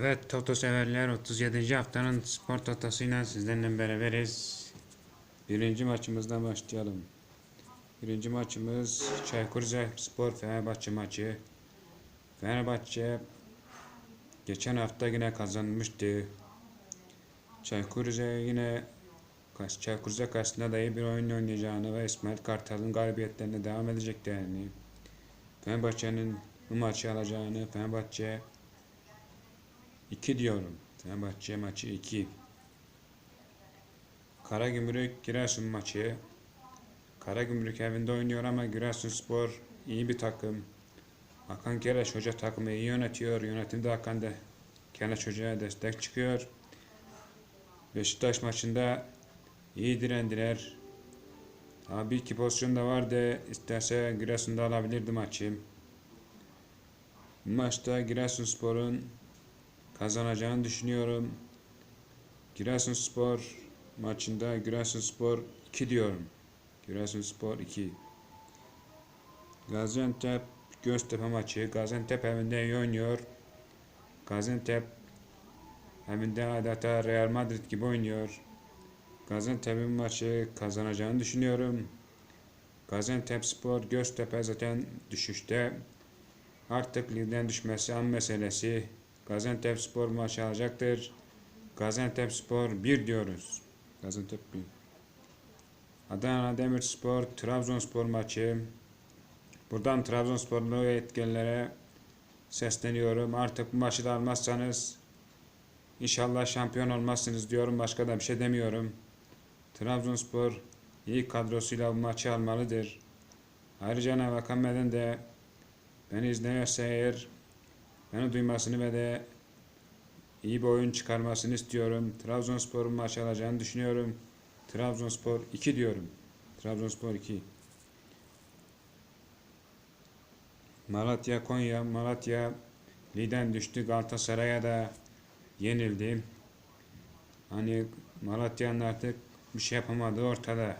Evet Toto severler 37. haftanın spor totasıyla sizlerle beraberiz. Birinci maçımızdan başlayalım. Birinci maçımız Çaykur Rizespor Fenerbahçe maçı. Fenerbahçe geçen hafta yine kazanmıştı. Çaykur Rize yine Çaykur Rize karşısında da iyi bir oyun oynayacağını ve İsmail Kartal'ın galibiyetlerine devam edeceklerini Fenerbahçe'nin bu maçı alacağını Fenerbahçe 2 diyorum. Fenerbahçe maçı 2. Karagümrük Giresun maçı. Karagümrük evinde oynuyor ama Giresunspor iyi bir takım. Hakan Keleş Hoca takımı iyi yönetiyor. Yönetimde Hakan da Keleş Hoca'ya destek çıkıyor. Beşiktaş maçında iyi direndiler. Abi iki pozisyon da vardı. İsterse Giresun'da alabilirdi maçı. Maçta Giresunspor'un kazanacağını düşünüyorum. Giresunspor maçında Giresunspor 2 diyorum. Giresunspor 2. Gaziantep Göztepe maçı. Gaziantep evinde iyi oynuyor. Gaziantep evinde adeta Real Madrid gibi oynuyor. Gaziantep'in maçı kazanacağını düşünüyorum. Gaziantep Spor Göztepe zaten düşüşte. Artık ligden düşmesi an meselesi. Gaziantep Spor maçı alacaktır. Gaziantep Spor 1 diyoruz. Gaziantep 1. Adana Demirspor Trabzonspor maçı. Buradan Trabzonsporlu yetkililere sesleniyorum. Artık bu maçı da almazsanız inşallah şampiyon olmazsınız diyorum. Başka da bir şey demiyorum. Trabzonspor iyi kadrosuyla bu maçı almalıdır. Ayrıca Navakameden de beni izliyorsa eğer beni duymasını ve de iyi bir oyun çıkarmasını istiyorum. Trabzonspor'un maç alacağını düşünüyorum. Trabzonspor 2 diyorum. Trabzonspor 2. Malatya Konya Malatya liden düştü. Galatasaray'a da yenildi. Hani Malatya'nın artık bir şey yapamadığı ortada.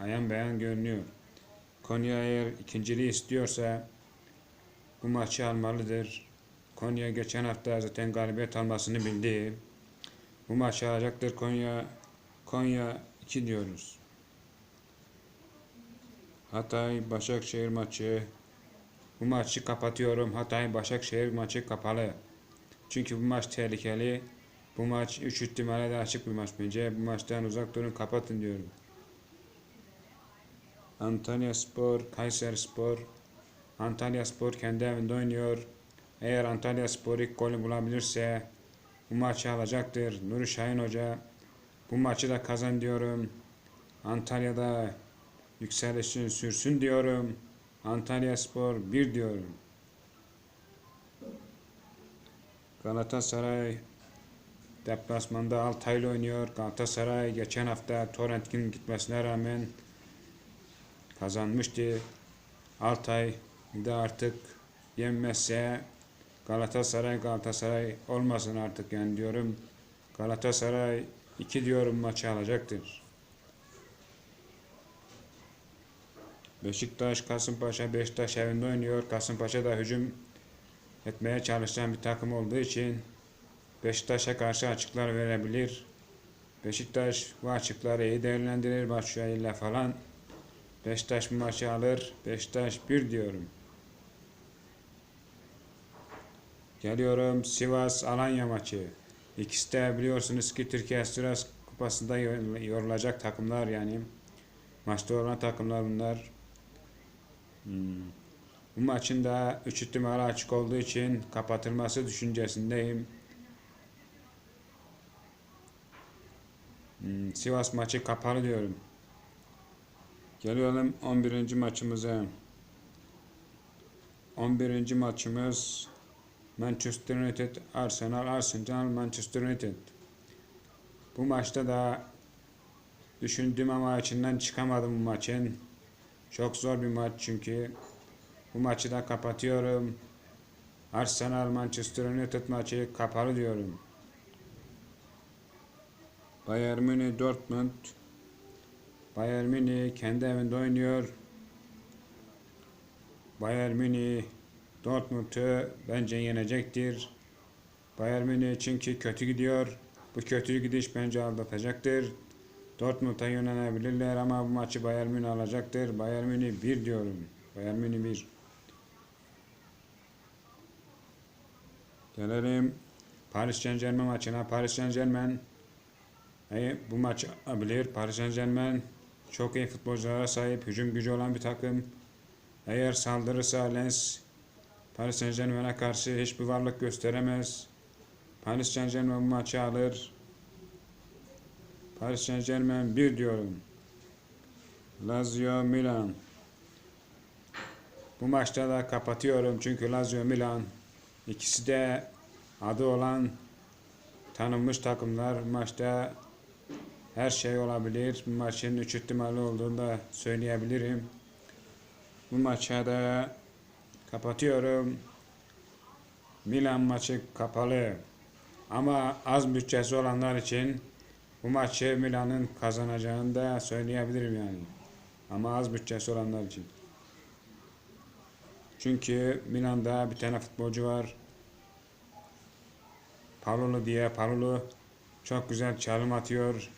Ayan beyan görünüyor. Konya eğer ikinciliği istiyorsa bu maçı almalıdır. Konya geçen hafta zaten galibiyet almasını bildi. Bu maçı alacaktır Konya. Konya 2 diyoruz. Hatay Başakşehir maçı. Bu maçı kapatıyorum. Hatay Başakşehir maçı kapalı. Çünkü bu maç tehlikeli. Bu maç 3 ihtimalle de açık bir maç bence. Bu maçtan uzak durun kapatın diyorum. Antalya Spor, Kayseri Spor. Antalya Spor kendi evinde oynuyor. Eğer Antalya Spor ilk golü bulabilirse bu maçı alacaktır. Nuri Şahin Hoca bu maçı da kazan diyorum. Antalya'da yükselişin sürsün diyorum. Antalya Spor 1 diyorum. Galatasaray deplasmanda Altay'la oynuyor. Galatasaray geçen hafta Torrent'in gitmesine rağmen kazanmıştı. Altay de artık yenmezse Galatasaray Galatasaray olmasın artık yani diyorum. Galatasaray 2 diyorum maçı alacaktır. Beşiktaş Kasımpaşa Beşiktaş evinde oynuyor. Kasımpaşa da hücum etmeye çalışan bir takım olduğu için Beşiktaş'a karşı açıklar verebilir. Beşiktaş bu açıkları iyi değerlendirir Başşuay'la falan. Beşiktaş bu maçı alır. Beşiktaş 1 diyorum. Geliyorum Sivas Alanya maçı. İkisi de biliyorsunuz ki Türkiye Süres Kupası'nda yorulacak takımlar yani. Maçta olan takımlar bunlar. Hmm. Bu maçın da 3 ihtimali açık olduğu için kapatılması düşüncesindeyim. Hmm, Sivas maçı kapalı diyorum. Geliyorum 11. maçımıza. 11. maçımız Manchester United Arsenal Arsenal Manchester United. Bu maçta da düşündüğüm ama içinden çıkamadım bu maçın. Çok zor bir maç çünkü. Bu maçı da kapatıyorum. Arsenal Manchester United maçı kapalı diyorum. Bayern Münih Dortmund Bayern Münih kendi evinde oynuyor. Bayern Münih Dortmund'u bence yenecektir. Bayern Münih çünkü kötü gidiyor. Bu kötü gidiş bence aldatacaktır. Dortmund'a yönelebilirler ama bu maçı Bayern Münih alacaktır. Bayern Münih 1 diyorum. Bayern Münih 1. Gelelim Paris Saint Germain maçına. Paris Saint Germain e, bu maçı alabilir. Paris Saint Germain çok iyi futbolculara sahip, hücum gücü olan bir takım. Eğer saldırırsa Lens Paris Saint Germain'e karşı hiçbir varlık gösteremez. Paris Saint Germain bu maçı alır. Paris Saint Germain 1 diyorum. Lazio Milan. Bu maçta da kapatıyorum çünkü Lazio Milan ikisi de adı olan tanınmış takımlar. Maçta her şey olabilir. Bu maçın 3 ihtimali olduğunu da söyleyebilirim. Bu maça da kapatıyorum. Milan maçı kapalı. Ama az bütçesi olanlar için bu maçı Milan'ın kazanacağını da söyleyebilirim yani. Ama az bütçesi olanlar için. Çünkü Milan'da bir tane futbolcu var. Palolo diye. Palolo çok güzel çalım atıyor.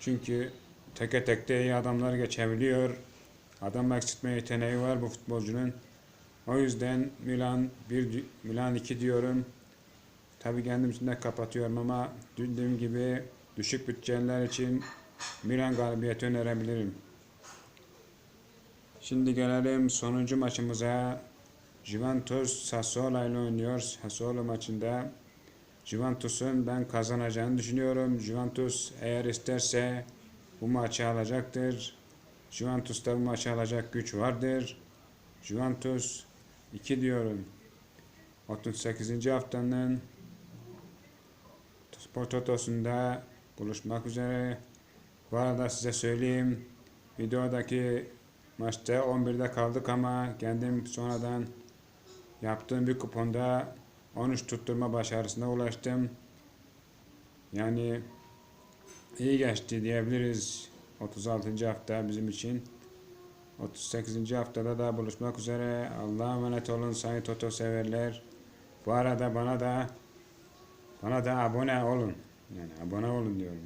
Çünkü teke tekte iyi adamlar geçebiliyor. Adam eksiltme yeteneği var bu futbolcunun. O yüzden Milan 1 Milan 2 diyorum. Tabi kendim için de kapatıyorum ama dediğim gibi düşük bütçeler için Milan galibiyeti önerebilirim. Şimdi gelelim sonuncu maçımıza. Juventus Sassuolo ile oynuyor. Sassuolo maçında Juventus'un ben kazanacağını düşünüyorum. Juventus eğer isterse bu maçı alacaktır. Juventus'ta bu maçı alacak güç vardır. Juventus 2 diyorum. 38. haftanın Spor Toto'sunda buluşmak üzere. Bu arada size söyleyeyim. Videodaki maçta 11'de kaldık ama kendim sonradan yaptığım bir kuponda 13 tutturma başarısına ulaştım. Yani iyi geçti diyebiliriz 36. hafta bizim için. 38. haftada da buluşmak üzere. Allah'a emanet olun sayın Toto severler. Bu arada bana da bana da abone olun. Yani abone olun diyorum.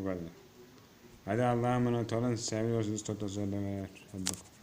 O kadar. Hadi Allah'a emanet olun. Seviyorsunuz Toto severler. Hadi.